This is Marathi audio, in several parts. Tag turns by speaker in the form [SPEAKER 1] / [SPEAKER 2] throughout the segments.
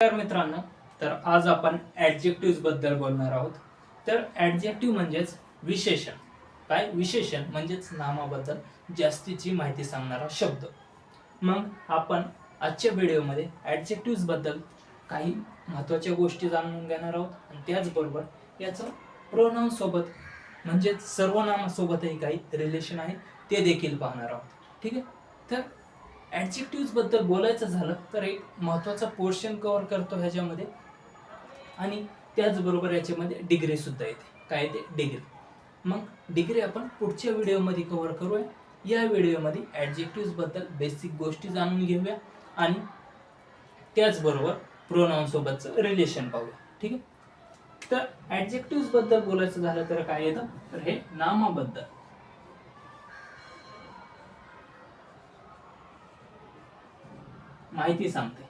[SPEAKER 1] तर मित्रांनो तर आज आपण ऍडजेक्टिव्हबद्दल बोलणार आहोत. तर ऍडजेक्टिव्ह म्हणजेच विशेषण. काय? विशेषण म्हणजेच नामाबद्दल जास्तीची माहिती सांगणारा शब्द. मग आपण आजच्या व्हिडिओमध्ये ऍडजेक्टिव्हबद्दल काही महत्त्वाच्या गोष्टी जाणून घेणार आहोत. आणि त्याचबरोबर याचं प्रोनाउन सोबत म्हणजेच सर्वनामासोबतही काही रिलेशन आहे ते देखील पाहणार आहोत. ठीक आहे? तर ॲडजेक्टिव्सबद्दल बोलायचं झालं तर एक महत्त्वाचा पोर्शन कव्हर करतो ह्याच्यामध्ये. आणि त्याचबरोबर याच्यामध्ये डिग्रीसुद्धा येते. काय येते? डिग्री मग डिग्री आपण पुढच्या व्हिडिओमध्ये कव्हर करूया. या व्हिडिओमध्ये ॲडजेक्टिव्सबद्दल बेसिक गोष्टी जाणून घेऊया. आणि त्याचबरोबर प्रोनाऊनसोबतचं रिलेशन पाहूया. ठीक आहे? तर ॲडजेक्टिव्सबद्दल बोलायचं झालं तर काय येतं? तर हे नामाबद्दल. माहिती सांगते.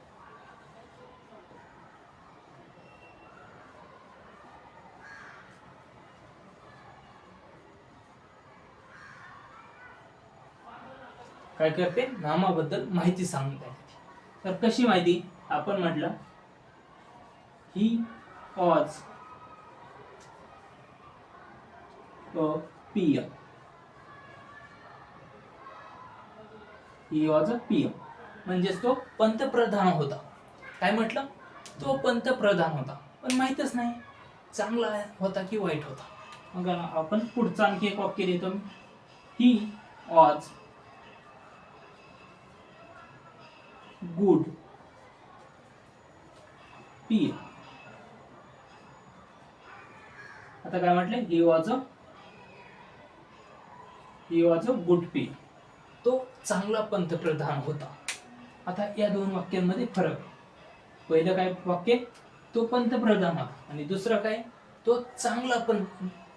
[SPEAKER 1] काय करते? नामाबद्दल माहिती सांगते. तर कशी माहिती? आपण म्हटलं he was a PM he was a PM म्हणजेच तो पंतप्रधान होता. काय म्हटलं? तो पंतप्रधान होता. पण माहीतच नाही. चांगला होता की वाईट होता? मग आपण पुढचा आणखी एक वाक्य देतो. ही वॉज गुड पी आता काय म्हटलं? He was a he was a good P तो चांगला पंतप्रधान होता. आता या दोन वाक्यांमध्ये फरक. पहिलं काय वाक्य? तो पंतप्रधान होता आणि दुसरं काय? तो चांगला पण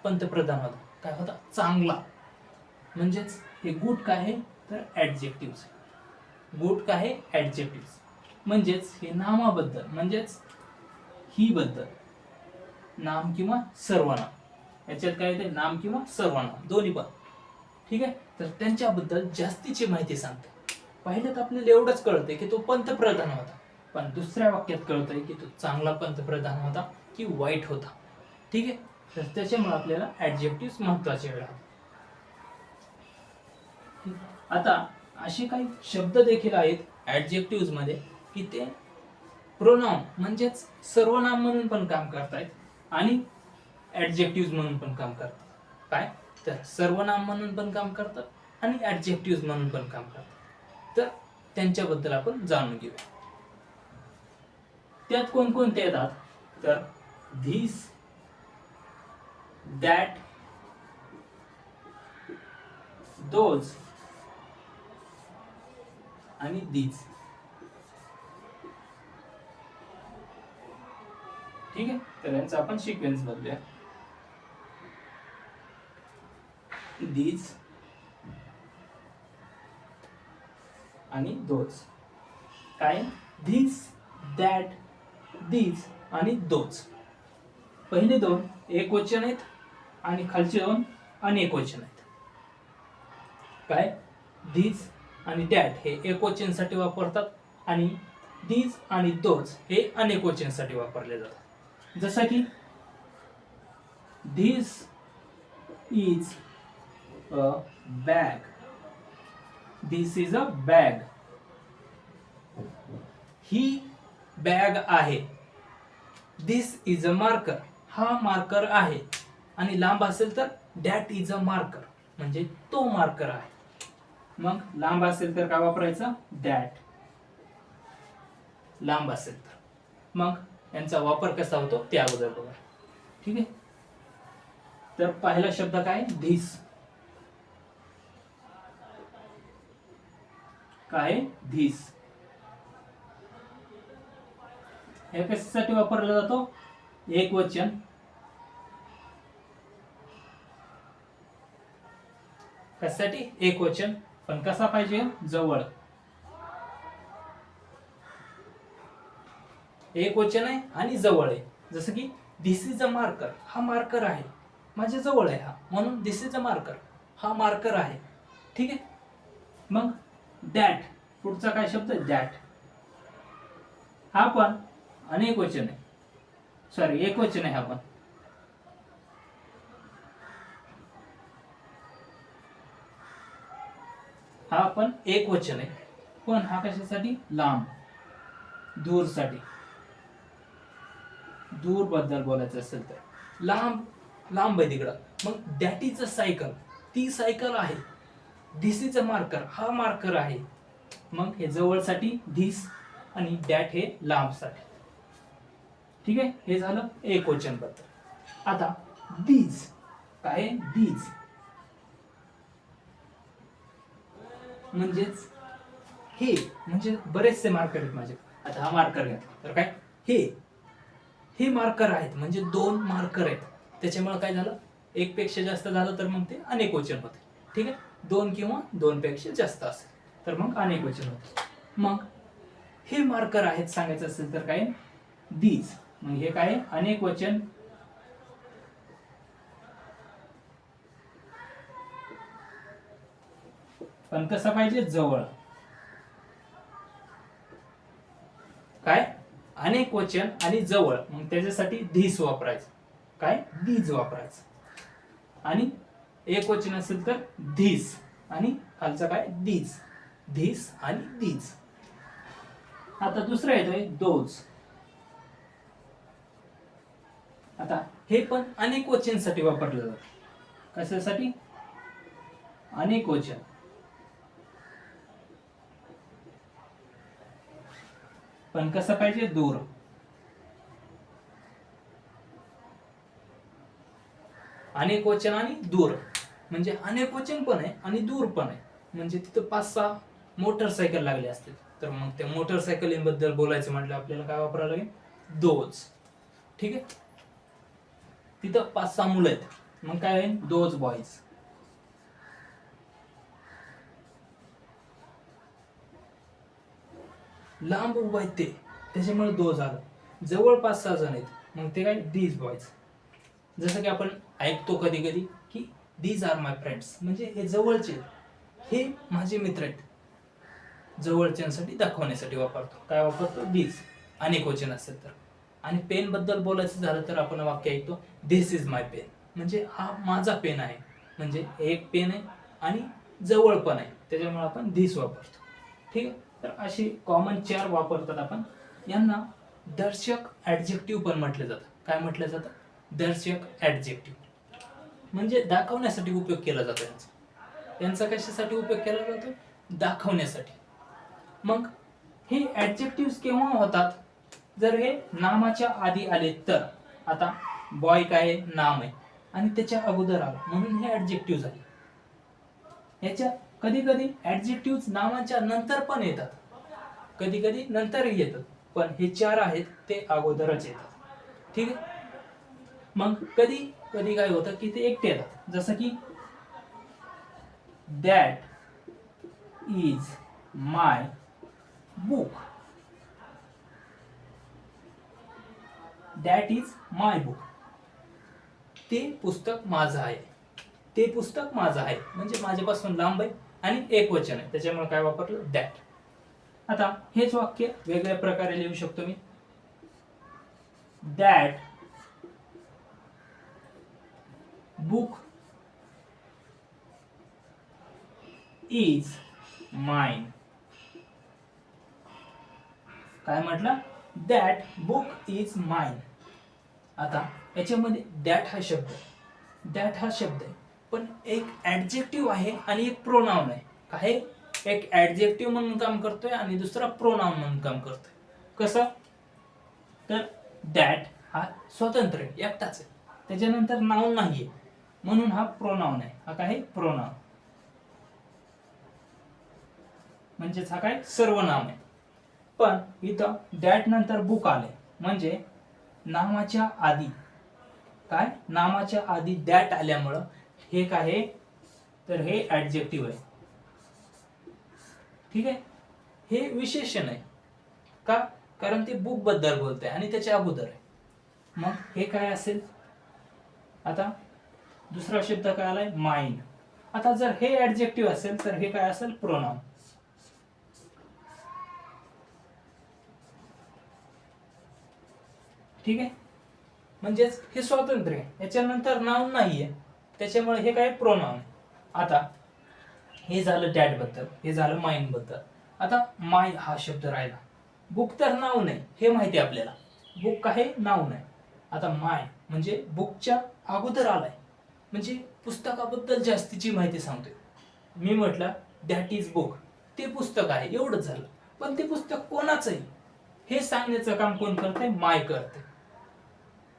[SPEAKER 1] पंतप्रधान होता काय होता? चांगला. म्हणजेच हे गुड काय आहे? तर ॲडजेक्टिव्ह गुड काय आहे? ॲडजेक्टिव्ह म्हणजेच हे नामाबद्दल. म्हणजेच ही बद्दल नाम किंवा सर्वनाम. याच्यात काय येते नाम किंवा सर्वनाम. दोन्ही पण. ठीक आहे? तर त्यांच्याबद्दल जास्तीची माहिती सांगते. पहिलं तर आपल्याला एवढंच कळतंय की तो पंतप्रधान होता. पण दुसऱ्या वाक्यात कळतंय की तो चांगला पंतप्रधान होता की वाईट होता. ठीक आहे? तर त्याच्यामुळे आपल्याला ऍडजेक्टिव्ह महत्त्वाचे राहतात आता असे काही शब्द देखील आहेत ऍडजेक्टिव्हमध्ये की ते प्रोनाम म्हणजेच सर्वनाम म्हणून पण काम करतायत आणि ऍडजेक्टिव्ह म्हणून पण काम करतात. काय? तर सर्वनाम म्हणून पण काम करतात आणि ऍडजेक्टिव्ह म्हणून पण काम करतात. तर त्यांच्याबद्दल आपण जाणून घेऊया त्यात कोणकोणते येतात? तर धीस दॅट दोज आणि दीज ठीक आहे? तर यांचा आपण सिक्वेन्स बदलूया. दीज आणि दोज. काय? धीस दॅट दीज आणि दोज. पहिले दोन एक वचन आहेत आणि खालचे दोन अनेक वचन आहेत. काय? धीज आणि डॅट हे एक वचनसाठी वापरतात आणि दीज आणि दोज हे अनेक वचनसाठी वापरले जातात. जसं की this is a bag this is a bag he bag आहे. दिस इज अ मार्कर हा मार्कर आहे. आणि लांब असेल तर डॅट इज अ मार्कर म्हणजे तो मार्कर आहे. मग लांब असेल तर काय वापरायचं? दॅट लांब असेल तर. मग यांचा वापर कसा होतो? त्या अगोदर बघा ठीक आहे? तर पहिला शब्द काय? धीस काय? धीस. हे कशासाठी वापरला जातो एक वचन. कशासाठी? एक वचन. पण कसा पाहिजे? जवळ. एक वचन आहे आणि जवळ आहे. जसं की दिस इज अ मार्कर हा मार्कर आहे. माझ्या जवळ आहे हा. म्हणून दिस इज अ मार्कर हा मार्कर आहे. ठीक आहे? मग दॅट. पुढचा काय शब्द दॅट. हा पण अनेक वचन आहे. सॉरी एक वचन आहे हा पण. हा पण एक वचन आहे. पण हा कशासाठी? लांब. दूरसाठी. दूरबद्दल बोलायचं असेल तर. लांब लांब आहे तिकडं. मग दॅट इज अ सायकल. ती सायकल आहे. धिस इज अ मार्कर हा मार्कर आहे. मग हे जवळसाठी धिस आणि डॅट हे लांबसाठी. ठीक आहे? हे झालं एक वचनबद्दल. आता दीज काय दीज म्हणजेच हे म्हणजे बरेचसे मार्कर आहेत माझे. आता हा मार्कर घेतला तर काय? हे. हे मार्कर आहेत म्हणजे दोन मार्कर आहेत. त्याच्यामुळे काय झालं? एक पेक्षा जास्त झालं तर मग ते अनेक वचन होते. ठीक आहे? दोन किंवा दोन पेक्षा जास्त असेल. तर मग अनेक वचन होते. मग हे मार्कर आहेत सांगायचं असेल तर काय? दीज मग हे काय? अनेक वचन. पण कसं पाहिजे? जवळ. काय? अनेक वचन आणि जवळ. मग त्याच्यासाठी धीस वापरायचं. काय? दीज वापरायचं. आणि एक वचन असेल तर धीस. आणि खालचं काय? दीज धीस आणि दीज आता दुसरं येतोय दोज. आता हे पण अनेक वचनसाठी वापरलं जातं. कशासाठी? अनेक वचन. पण कसं पाहिजे? दूर. अनेक वचन आणि दूर. म्हणजे अनेक वचन पण आहे आणि दूर पण आहे. म्हणजे तिथं पाच सहा मोटरसायकल लागले असतील. तर मग त्या मोटरसायकलींबद्दल बोलायचं म्हटलं आपल्याला काय वापरावं लागेल? दोज. ठीक आहे? तिथं पाच सहा मुलं आहेत. मग काय होईल? दोज बॉईज लांब उभा आहेत ते. त्याच्यामुळे दोज आलं. जवळ पाच सहा जण आहेत. मग ते काय? दीज बॉईज जसं की आपण ऐकतो कधी कधी दीज आर माय फ्रेंड्स म्हणजे हे जवळचे हे माझे मित्र आहेत. जवळच्यांसाठी दाखवण्यासाठी वापरतो. काय वापरतो? दीज अनेक वचन असेल तर. आणि पेन बद्दल बोलायचं झालं तर आपण वाक्य ऐकतो दिस इज माय पेन म्हणजे हा माझा पेन आहे. म्हणजे एक पेन आहे आणि जवळ पण आहे. त्याच्यामुळे आपण धिस वापरतो. ठीक आहे? तर अशी कॉमन चार वापरतात आपण. यांना दर्शक ऍडजेक्टिव्ह पण म्हटलं जातं. काय म्हटलं जातं? दर्शक ऍडजेक्टिव्ह म्हणजे दाखवण्यासाठी उपयोग केला जातो यांचा. यांचा कशासाठी उपयोग केला जातो? दाखवण्यासाठी. मग हे ऍडजेक्टिव्ह केव्हा होतात? जर हे नामाच्या आधी आले तर. आता बॉय काय नाम आहे. आणि त्याच्या अगोदर आलं. म्हणून हे ऍडजेक्टिव्ह झाले याच्या कधी कधी ऍडजेक्टिव्ह नामाच्या नंतर पण येतात. कधी कधी नंतरही येतात. पण हे चार आहेत ते अगोदरच येतात. ठीक आहे? मग कधी कधी काय होतं की ते एकटे येतात. जसं की that is my book that is my book ते पुस्तक माझं आहे. ते पुस्तक माझं आहे. म्हणजे माझ्यापासून लांब आहे आणि एक वचन आहे. त्याच्यामुळे काय वापरलं? दॅट आता हेच वाक्य वेगळ्या प्रकारे लिहू शकतो मी. दॅट बुक इज माइन काय म्हटलं? दॅट बुक इज माइन आता याच्यामध्ये दॅट हा शब्द दॅट हा शब्द आहे. पण एक ऍडजेक्टिव्ह आहे आणि एक प्रोनाऊन आहे. काय? एक ऍडजेक्टिव्ह म्हणून काम करतोय आणि दुसरा प्रोनाऊन म्हणून काम करतोय. कसं? तर दॅट हा स्वतंत्र आहे. एकटाच आहे. त्याच्यानंतर नाऊन नाहीये. म्हणून हा प्रोनाऊन आहे. हा काय? प्रोनाऊन म्हणजेच हा काय? सर्वनाम आहे. पण इथं डॅट नंतर बुक आले म्हणजे नामाच्या आधी. काय? नामाच्या आधी डॅट आल्यामुळं हे काय आहे? तर हे ऍडजेक्टिव्ह आहे. ठीक आहे? हे विशेषण आहे. का? कारण ते बुकबद्दल बोलतंय आणि त्याच्या अगोदर आहे. मग हे काय असेल? आता दुसरा शब्द काय आलाय? माइन आता जर हे ऍडजेक्टिव्ह असेल तर हे काय असेल? प्रोनाम ठीक आहे? म्हणजेच हे स्वातंत्र्य आहे. याच्यानंतर नाव नाहीये. त्याच्यामुळे हे काय? प्रोनाम आहे आता हे झालं डॅडबद्दल. हे झालं माइनबद्दल. आता माय हा शब्द राहिला. बुक तर नाव नाही हे माहिती आहे आपल्याला. बुक आहे? नाव नाही आता माय म्हणजे बुकच्या अगोदर आलाय. म्हणजे पुस्तकाबद्दल जास्तीची माहिती सांगतोय. मी म्हटलं दॅट इज बुक ते पुस्तक आहे एवढंच झालं. पण ते पुस्तक कोणाचं आहे हे सांगण्याचं काम कोण करते माय करते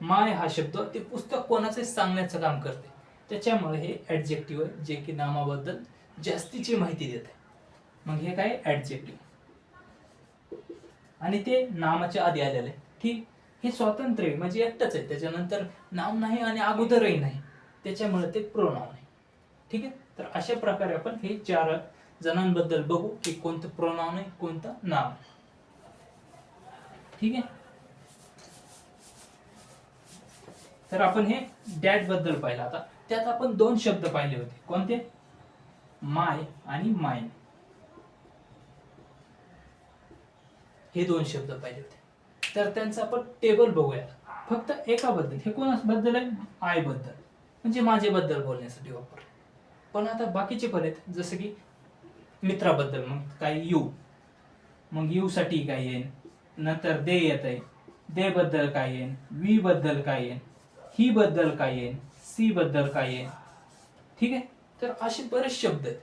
[SPEAKER 1] माय हा शब्द ते पुस्तक कोणाचं सांगण्याचं काम करते त्याच्यामुळे हे ऍडजेक्टिव्ह आहे जे की नामाबद्दल जास्तीची माहिती देत आहे मग हे काय? ऍडजेक्टिव्ह आणि ते नामाच्या आधी आलेलं आहे. ठीक? हे स्वातंत्र्य म्हणजे एकटंच आहे. त्याच्यानंतर नाव नाही आणि अगोदरही नाही. त्याच्यामुळे ते प्रोनाऊन आहे. ठीक आहे? तर अशा प्रकारे आपण हे चार जणांबद्दल बघू की कोणतं प्रोनाऊन आहे कोणतं नाव आहे. ठीक आहे? तर आपण हे डॅडबद्दल पाहिलं आता. त्यात आपण दोन शब्द पाहिले होते. कोणते? माय आणि माइन हे दोन शब्द पाहिले होते. तर त्यांचं आपण टेबल बघूया. फक्त एकाबद्दल. हे कोणाबद्दल आहे? आयबद्दल. म्हणजे माझ्याबद्दल बोलण्यासाठी वापरले. पण आता बाकीचे पण आहेत जसं की मित्राबद्दल मग काय यू. मग यू साठी काय येईन नंतर दे येत आहे दे बद्दल काय येईन वी बद्दल काय येईन ही बद्दल काय येईन सी बद्दल काय येईन. ठीक आहे? तर असे बरेच शब्द आहेत.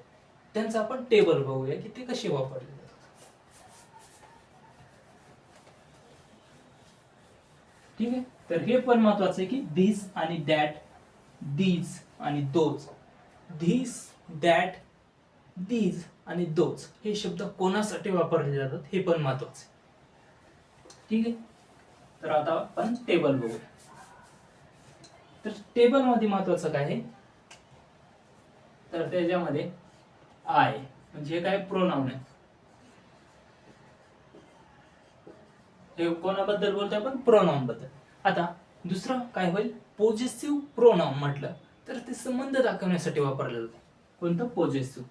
[SPEAKER 1] त्यांचं आपण टेबल बघूया की ते कसे वापरले जातात. ठीक आहे? तर हे पण महत्वाचं आहे की धीस आणि दॅट दीज आणि दोज धीस दॅट दीज आणि दोज हे शब्द कोणासाठी वापरले जातात हे पण महत्वाचं ठीक आहे? तर आता आपण टेबल बघू. तर टेबलमध्ये महत्वाचं काय आहे? तर त्याच्यामध्ये आय म्हणजे हे काय? प्रोनाउन आहे. हे कोणाबद्दल बोलतोय आपण? प्रोनाउनबद्दल. आता दुसरं काय होईल? पॉझिटिव्ह प्रोनाम म्हटलं तर ते संबंध दाखवण्यासाठी वापरलं जातं कोणतं? पॉझिटिव्ह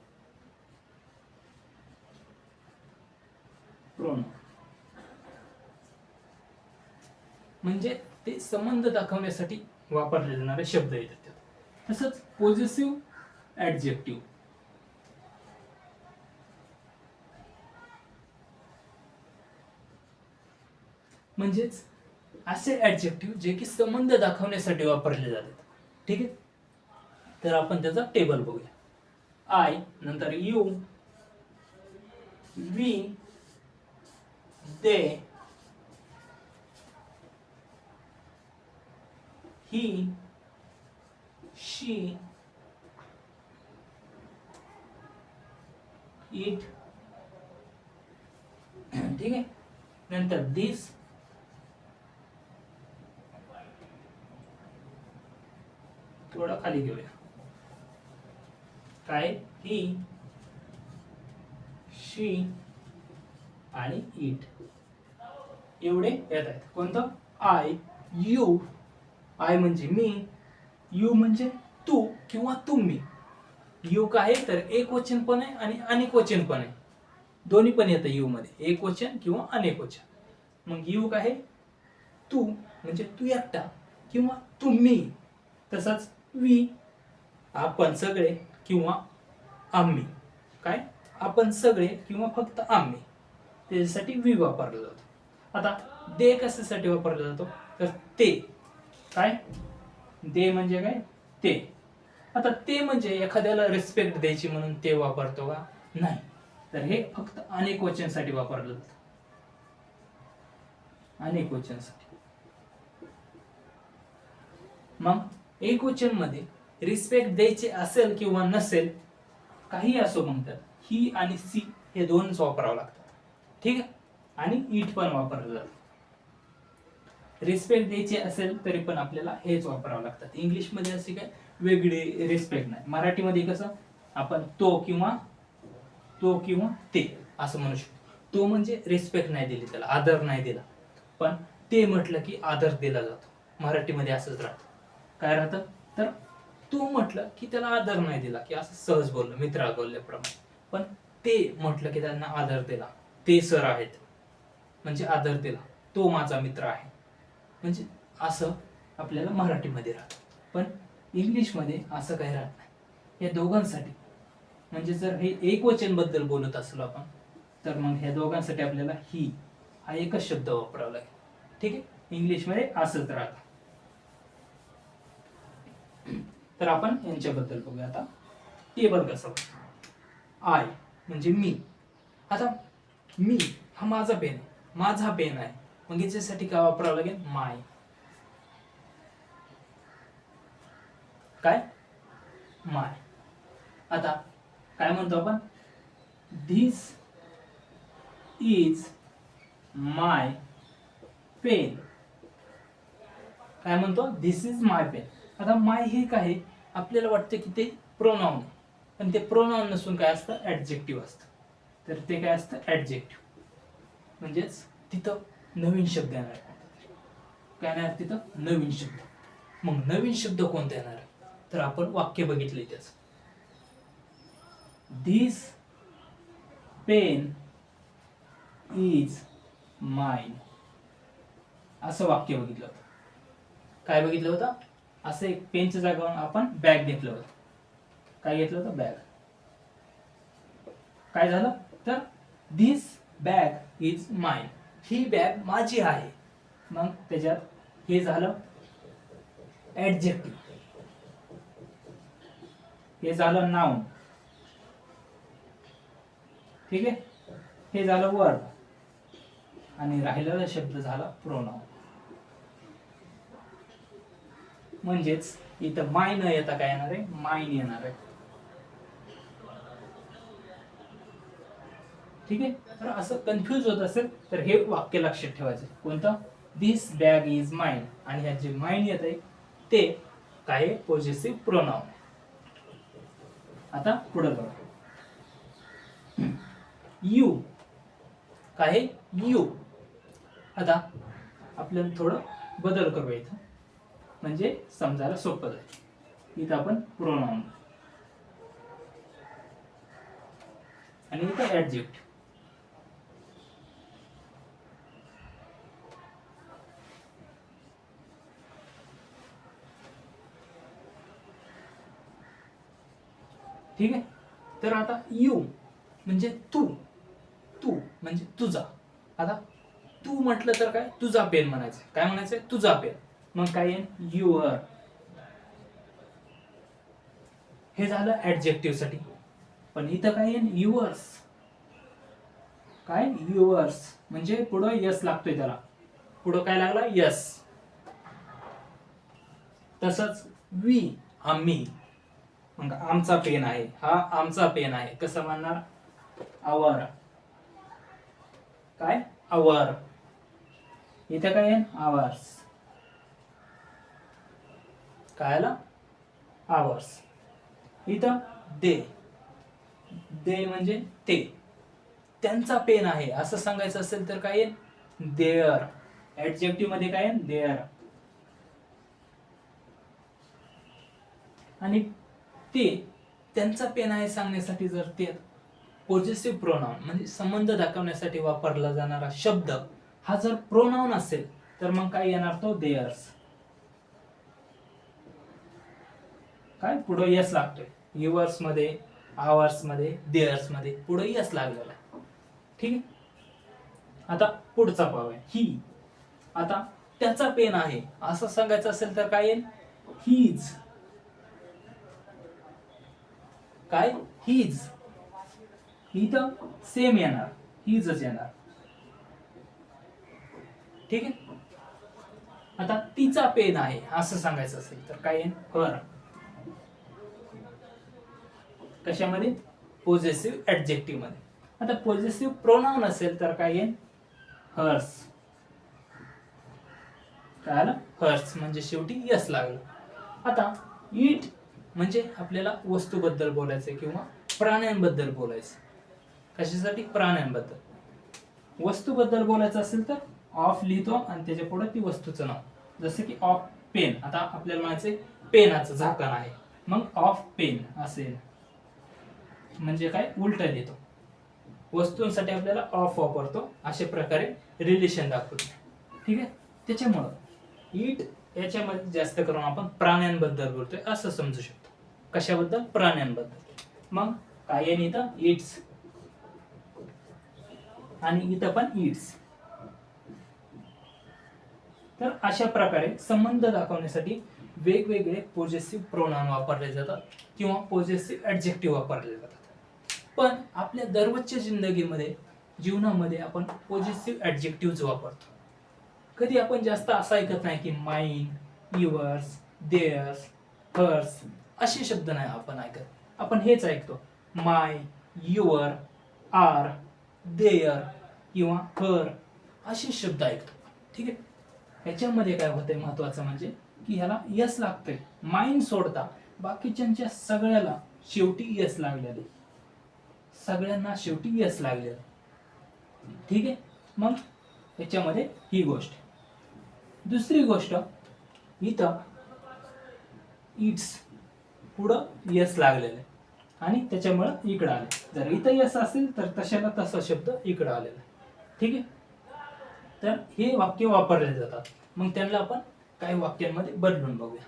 [SPEAKER 1] प्रोनाम म्हणजे ते संबंध दाखवण्यासाठी वापरले जाणारे शब्द येतात त्यात. तसंच पॉझिटिव्ह ऍडजेक्टिव्ह म्हणजेच असे ऍडजेक्टिव्ह जे की संबंध दाखवण्यासाठी वापरले जातात. ठीक आहे? तर आपण त्याचा टेबल बघूया. आय नंतर you we they he she it ठीक आहे? नंतर दिस थोडा खाली घेऊया. काय? ही शी आणि इट. एवढे येत आहेत. कोणतं? I you. आय म्हणजे मी यू म्हणजे तू किंवा तुम्ही. यू काय आहे? तर एक वचन पण आहे आणि अनेक वचन पण आहे. दोन्ही पण येतं यू मध्ये एक वचन किंवा अनेक वचन. मग यू काय आहे? तू म्हणजे तू एकटा किंवा तुम्ही. तसंच वी. आपण सगळे किंवा आम्ही. काय? आपण सगळे किंवा फक्त आम्ही. त्याच्यासाठी वी वापरला जातो. आता दे कशासाठी वापरला जातो? तर ते. काय? दे म्हणजे काय? ते. आता ते म्हणजे एखाद्याला रिस्पेक्ट द्यायची म्हणून ते वापरतो का? नाही. तर हे फक्त अनेक वचनसाठी वापरलं जातं. अनेक वचनसाठी. मग एक वचनमध्ये रिस्पेक्ट द्यायचे असेल किंवा नसेल काही असो मग तर ही आणि सी हे दोनच वापरावं लागतात ठीक आहे? आणि इट पण वापरलं जातं. रिस्पेक्ट द्यायचे असेल तरी पण आपल्याला हेच वापरावं लागतात इंग्लिशमध्ये असे काय वेगळी रिस्पेक्ट नाही. मराठीमध्ये कसं आपण तो किंवा तो किंवा ते असं म्हणू शकतो. तो म्हणजे रिस्पेक्ट नाही दिली त्याला आदर नाही दिला. पण ते म्हटलं की आदर दिला जातो. मराठीमध्ये असंच राहतं. काय राहतं? तर तू म्हटलं की त्याला आदर नाही दिला की असं सहज बोललं मित्रा बोलल्याप्रमाणे पण ते म्हटलं की त्यांना आदर दिला. ते सर आहेत. म्हणजे आदर दिला. तो माझा मित्र आहे. म्हणजे असं आपल्याला मराठीमध्ये राहतं. पण इंग्लिशमध्ये असं काही राहत नाही. या दोघांसाठी. म्हणजे जर हे एकवचनबद्दल बोलत असलो आपण तर मग ह्या दोघांसाठी आपल्याला ही हा एकच शब्द वापरावा लागेल. ठीक आहे? इंग्लिशमध्ये असंच राहतं. तर आपण यांच्याबद्दल बघूया आता. टेबल कसं आय म्हणजे मी. आता मी हा माझा पेन आहे. माझा पेन आहे. मग याच्यासाठी काय वापरावं लागेल? माय काय? माय आता काय म्हणतो आपण? धीस इज माय पेन काय म्हणतो? धिस इज माय पेन आता माय हे काय आहे? आपल्याला वाटतं की ते प्रोनाऊन आहे. पण ते प्रोनाऊन नसून काय असतं? ऍडजेक्टिव्ह असतं. तर ते काय असतं? ऍडजेक्टिव्ह म्हणजेच तिथं नवीन शब्द येणार काय येणार? तिथं नवीन शब्द. मग नवीन शब्द कोणता येणार? तर आपण वाक्य बघितले त्याच. धीस पेन इज माइन असं वाक्य बघितलं होतं. काय बघितलं होतं? असं एक पेनच्या जागेवर आपण बॅग घेतलं होतं. काय घेतलं होतं? बॅग काय झालं? तर धीस बॅग इज माय ही बॅग माझी आहे. मग त्याच्यात हे झालं ऍडजेक्टिव्ह हे झालं नाउन ठीक आहे? हे झालं वर्ड आणि राहिलेला शब्द झाला प्रोनाउन म्हणजेच इथं माय न येता काय येणार आहे? माईन येणार आहे. ठीक आहे? तर असं कन्फ्युज होत असेल तर हे वाक्य लक्षात ठेवायचं. कोणतं? दिस बॅग इज माइन आणि ह्यात जे माइन येत आहे ते काय पॉझिटिव्ह प्रोनाउन आता पुढे बघा. यू काय यू आता आपल्याला थोडं बदल करूया इथं. म्हणजे समजायला सोपं जाईल. इथं आपण प्रोनाउन आणि इथं ऍडजेक्ट ठीक आहे? तर आता यू म्हणजे तू. तू म्हणजे तुझा. आता तू म्हटलं तर काय? तुझा पेन म्हणायचं. काय म्हणायचं तुझा पेन. मग काय येईल युअर हे झालं ऍडजेक्टिव्हसाठी. पण इथं काय येईल युअर्स काय? युअर्स म्हणजे पुढं यस लागतोय त्याला. पुढं काय लागला? यस तसंच वी आम्ही. मग आमचा पेन आहे. हा आमचा पेन आहे. कसं म्हणणार आवर काय? आवर इथं काय येईल आवर्स काय आलं आवर्स. इथं दे. दे म्हणजे ते. त्यांचा पेन आहे. असं सांगायचं असेल तर काय येईल? देअर. ऍडजेक्टिव्हमध्ये काय येईल? देअर. आणि ते त्यांचा पेन आहे सांगण्यासाठी जर ते पॉझिटिव्ह प्रोनाऊन म्हणजे संबंध दाखवण्यासाठी वापरला जाणारा शब्द हा जर प्रोनाउन असेल तर मग काय येणार तो? देअर्स काय? पुढं यस लागतोय. युवर्समध्ये आवर्समध्ये देअर्समध्ये पुढे यस लागलेला आहे. ठीक आहे? आता पुढचा पाव आहे. ही आता त्याचा पेन आहे. असं सांगायचं असेल तर काय येईल? हीज काय? हीज इथं सेम येणार. हीजच येणार. ठीक आहे? आता तिचा पेन आहे. असं सांगायचं असेल तर काय येईल? हर कशामध्ये? पॉझिटिव्ह ऍडजेक्टिव्हमध्ये. आता पॉझिटिव्ह प्रोनाउन असेल तर काय येईल? हर्स काय आलं हर्स म्हणजे शेवटी यस लागलं. आता इट म्हणजे आपल्याला वस्तूबद्दल बोलायचं किंवा प्राण्यांबद्दल बोलायचं कशासाठी? प्राण्यांबद्दल. वस्तूबद्दल बोलायचं असेल तर ऑफ लिहितो आणि त्याच्या पुढे ती वस्तूचं नाव. जसं की ऑफ पेन आता आपल्याला म्हणायचं पेनाचं झाकण आहे. मग ऑफ पेन असेल. म्हणजे काय? उलट लिहितो. वस्तूंसाठी आपल्याला ऑफ वापरतो. अशा प्रकारे रिलेशन दाखवतो. ठीक आहे? त्याच्यामुळं इट याच्यामध्ये जास्त करून आपण प्राण्यांबद्दल बोलतोय असं समजू शकतो. कशाबद्दल? प्राण्यांबद्दल. मग काय आहे इथं? इट्स आणि इथं पण इट्स तर अशा प्रकारे संबंध दाखवण्यासाठी वेगवेगळे पॉझिटिव्ह प्रोनाम वापरले जातात किंवा पॉझिटिव्ह ऍडजेक्टिव्ह वापरले जातात. पण आपल्या दररोजच्या जिंदगीमध्ये जीवनामध्ये आपण पॉझिटिव्ह ऍडजेक्टिव्ह वापरतो. कधी आपण जास्त असं ऐकत नाही की माइन युअर्स देअर्स हर्स असे शब्द नाही आपण ऐकत. आपण हेच ऐकतो. माय युअर आर देअर किंवा हर असे शब्द ऐकतो. ठीक आहे? ह्याच्यामध्ये काय होतंय महत्वाचं म्हणजे की ह्याला यस लागतंय. माइंड सोडता बाकीच्यांच्या सगळ्याला शेवटी यस लागलेले. सगळ्यांना शेवटी यस लागलेलं ठीक आहे? मग याच्यामध्ये ही गोष्ट. दुसरी गोष्ट इथं इट्स पुढं यस लागलेलं आहे. आणि त्याच्यामुळं इकडं आलं जर इथं यस असेल तर तशाला तसा शब्द इकडं आलेला आहे. ठीक आहे? तर हे वाक्य वापरले जातात. मग त्यांना आपण काही वाक्यांमध्ये बदलून बघूया.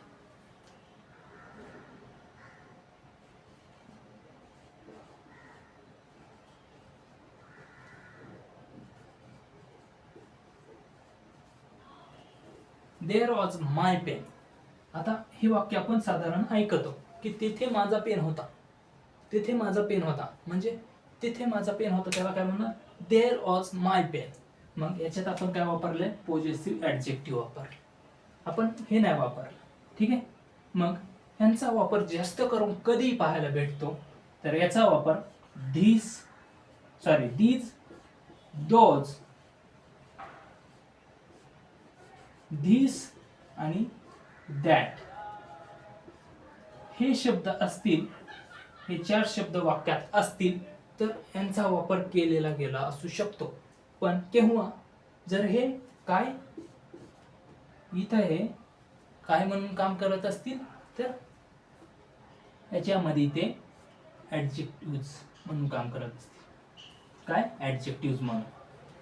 [SPEAKER 1] देअर वॉज माय पेन आता हे वाक्य आपण साधारण ऐकतो की तिथे माझा पेन होता. तिथे माझा पेन होता. म्हणजे तिथे माझा पेन होता त्याला काय म्हणणार? देअर वॉज माय पेन मग याच्यात आपण काय वापरले पॉझिटिव्ह ऍडजेक्टिव्ह वापरले आपण हे नाही वापरलं. ठीक आहे? मग ह्यांचा वापर जास्त करून कधी पाहायला भेटतो? तर याचा वापर this sorry these those this आणि दॅट. हे शब्द असतील हे चार शब्द वाक्यात असतील तर यांचा वापर केलेला गेला असू शकतो. पण केव्हा? जर हे काय? इथं हे काय म्हणून काम करत असतील? तर याच्यामध्ये ते ॲडजेक्टिव्ज म्हणून काम करत असतील. काय? ॲडजेक्टिव्ज म्हणून.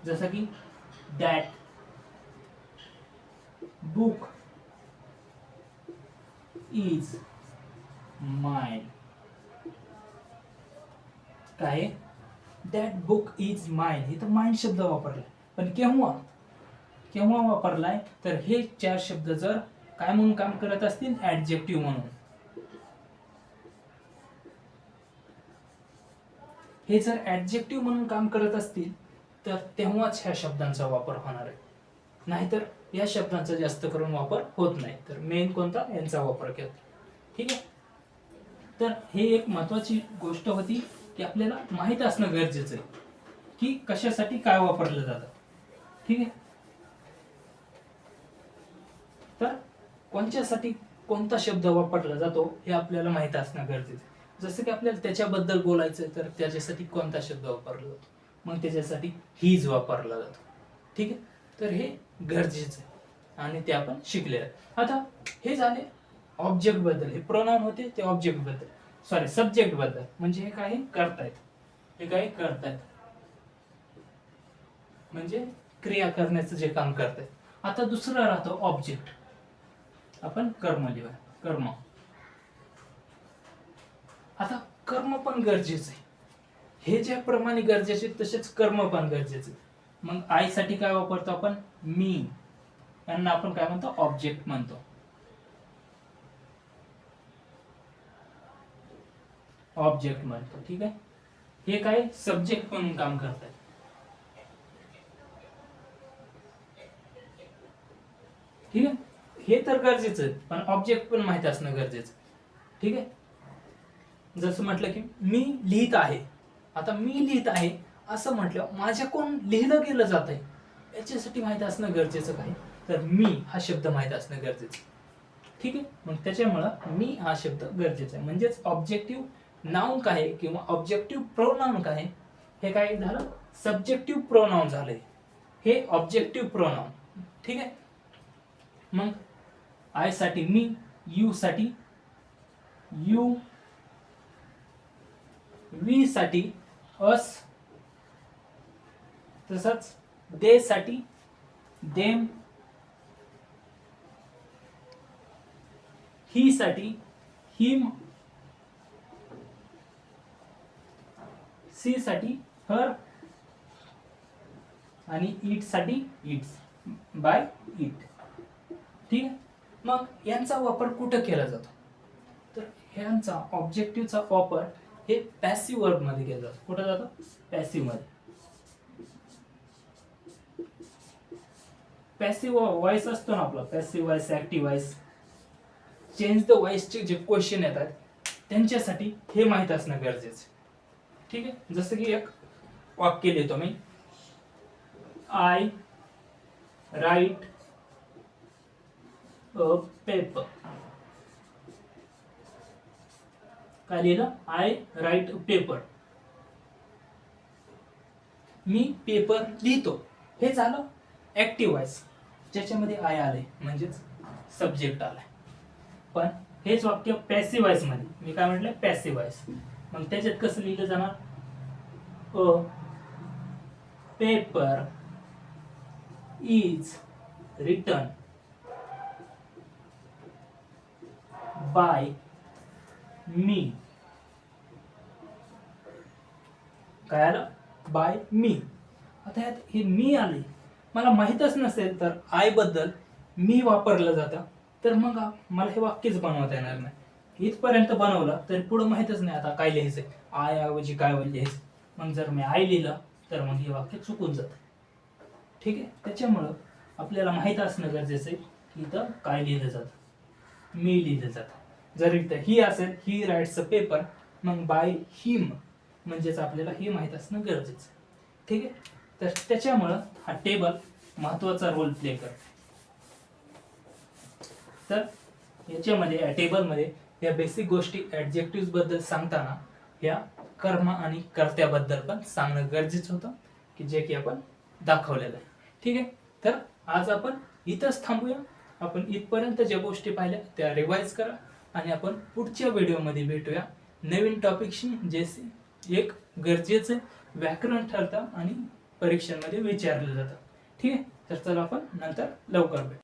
[SPEAKER 1] जसं की दॅट बुक इज माय काय? दॅट बुक इज माइन इथं माइंड शब्द वापरलाय. पण केव्हा? केव्हा वापरलाय? तर हे चार शब्द जर काय म्हणून काम करत असतील? ऍडजेक्टिव्ह म्हणून. हे जर ऍडजेक्टिव्ह म्हणून काम करत असतील तर तेव्हाच ह्या शब्दांचा वापर होणार आहे. नाहीतर या शब्दांचा जास्त करून वापर होत नाही. तर मेन कोणता? यांचा वापर केला. ठीक आहे? तर हे एक महत्वाची गोष्ट होती की आपल्याला माहीत असणं गरजेचं आहे की कशासाठी काय वापरलं जातं. ठीक आहे? तर कोणत्यासाठी कोणता शब्द वापरला जातो हे आपल्याला माहीत असणं गरजेचं आहे. जसं की आपल्याला त्याच्याबद्दल बोलायचं तर त्याच्यासाठी कोणता शब्द वापरला जातो? मग त्याच्यासाठी हीज वापरला जातो. ठीक आहे? तर हे गरजेचं आहे. आणि ते आपण शिकले आता हे झाले ऑब्जेक्टबद्दल. हे प्रोनाउन होते ते ऑब्जेक्टबद्दल. सॉरी सब्जेक्टबद्दल. म्हणजे हे काही करतायत. हे काही करतायत. म्हणजे क्रिया करण्याचं जे काम करतायत. आता दुसरं राहतो ऑब्जेक्ट आपण कर्म लिहा कर्म. आता कर्म पण गरजेचं आहे. हे ज्याप्रमाणे गरजेचे तसेच कर्म पण गरजेचे मग आईसाठी काय वापरतो आपण? मी. यांना आपण काय म्हणतो? ऑब्जेक्ट म्हणतो. ऑब्जेक्ट म्हणतो. ठीक आहे? हे काय? सब्जेक्ट म्हणून काम करतात ठीक आहे? हे तर गरजेचं पण ऑब्जेक्ट पण माहीत असणं गरजेचं ठीक आहे? जसं म्हटलं की मी लिहित आहे. आता मी लिहित आहे असं म्हटलं माझ्याकडून लिहिलं गेलं जात आहे याच्यासाठी माहीत असणं गरजेचं काय तर मी हा शब्द माहीत असणं गरजेचं ठीक आहे? मग त्याच्यामुळं मी हा शब्द गरजेचा आहे. म्हणजेच ऑब्जेक्टिव्ह नाउन काय आहे किंवा ऑब्जेक्टिव्ह प्रोनाऊन काय आहे हे काय झालं? सब्जेक्टिव्ह प्रोनाऊन झालंय. हे ऑब्जेक्टिव्ह प्रोनाऊन ठीक आहे? मग आयसाठी मी यू साठी यू वी साठी अस तसंच दे साठी देम ही साठी हिम सी साठी हर आणि इटसाठी इट्स बाय इट ठीक आहे? मग यांचा वापर कुठं केला जातो? तर ह्यांचा ऑब्जेक्टिव्हचा वापर हे पॅसिव्ह वर्बमध्ये केला जातो. कुठं जातो? पॅसिव्ह पॅसिव्ह व्हॉइस असतो ना आपला passive voice active voice change the व्हॉइसचे जे क्वेश्चन येतात त्यांच्यासाठी हे माहीत असणं गरजेचं ठीक आहे? जसं की एक वाक्य लिहितो मी. आय राईट अ पेपर काय लिहिलं? आय राईट पेपर मी पेपर लिहितो. हे झालं ऍक्टिव्ह व्हॉइस ज्याच्यामध्ये आय आले म्हणजेच सब्जेक्ट आलाय. पण हेच वाक्य पॅसिव्ह व्हॉइसमध्ये मी काय म्हटलं पॅसिव्ह व्हॉइस मग त्याच्यात कसं लिहिलं जाणार? A paper is return by मी काय आलं? बाय मी आता यात हे मी आले मला माहीतच नसेल तर आयबद्दल मी वापरलं जातं. तर मग मला हे वाक्यच बनवता येणार नाही. इथपर्यंत बनवलं तर पुढं माहीतच नाही आता काय लिहायचं आय ऐवजी काय लिहायचं मग जर मी आय लिहिलं तर मग हे वाक्य चुकून जातं. ठीक आहे? त्याच्यामुळं आपल्याला माहीत असणं गरजेचं आहे की इथं काय लिहिलं जातं. मी लिहिलं जातं. जर इथं ही असेल ही राईट्स अ पेपर मग बाय हिम म्हणजेच आपल्याला हे माहीत असणं गरजेचं आहे. ठीक आहे? तर त्याच्यामुळं हा टेबल महत्त्वाचा रोल प्ले करतो. तर याच्यामध्ये या टेबलमध्ये या बेसिक गोष्टी ऍडजेक्टिव्हबद्दल सांगताना या कर्म आणि कर्त्याबद्दल पण सांगणं गरजेचं होतं की जे की आपण दाखवलेलं आहे. ठीक आहे? तर आज आपण इथंच थांबूया. आपण इथपर्यंत ज्या गोष्टी पाहिल्या त्या रिवाईज करा आणि आपण पुढच्या व्हिडिओमध्ये भेटूया. नवीन टॉपिकशी जे एक गरजेचं व्याकरण ठरतं आणि परीक्षांमध्ये विचारलं जातं. ठीक आहे? तर चला आपण नंतर लवकर भेट.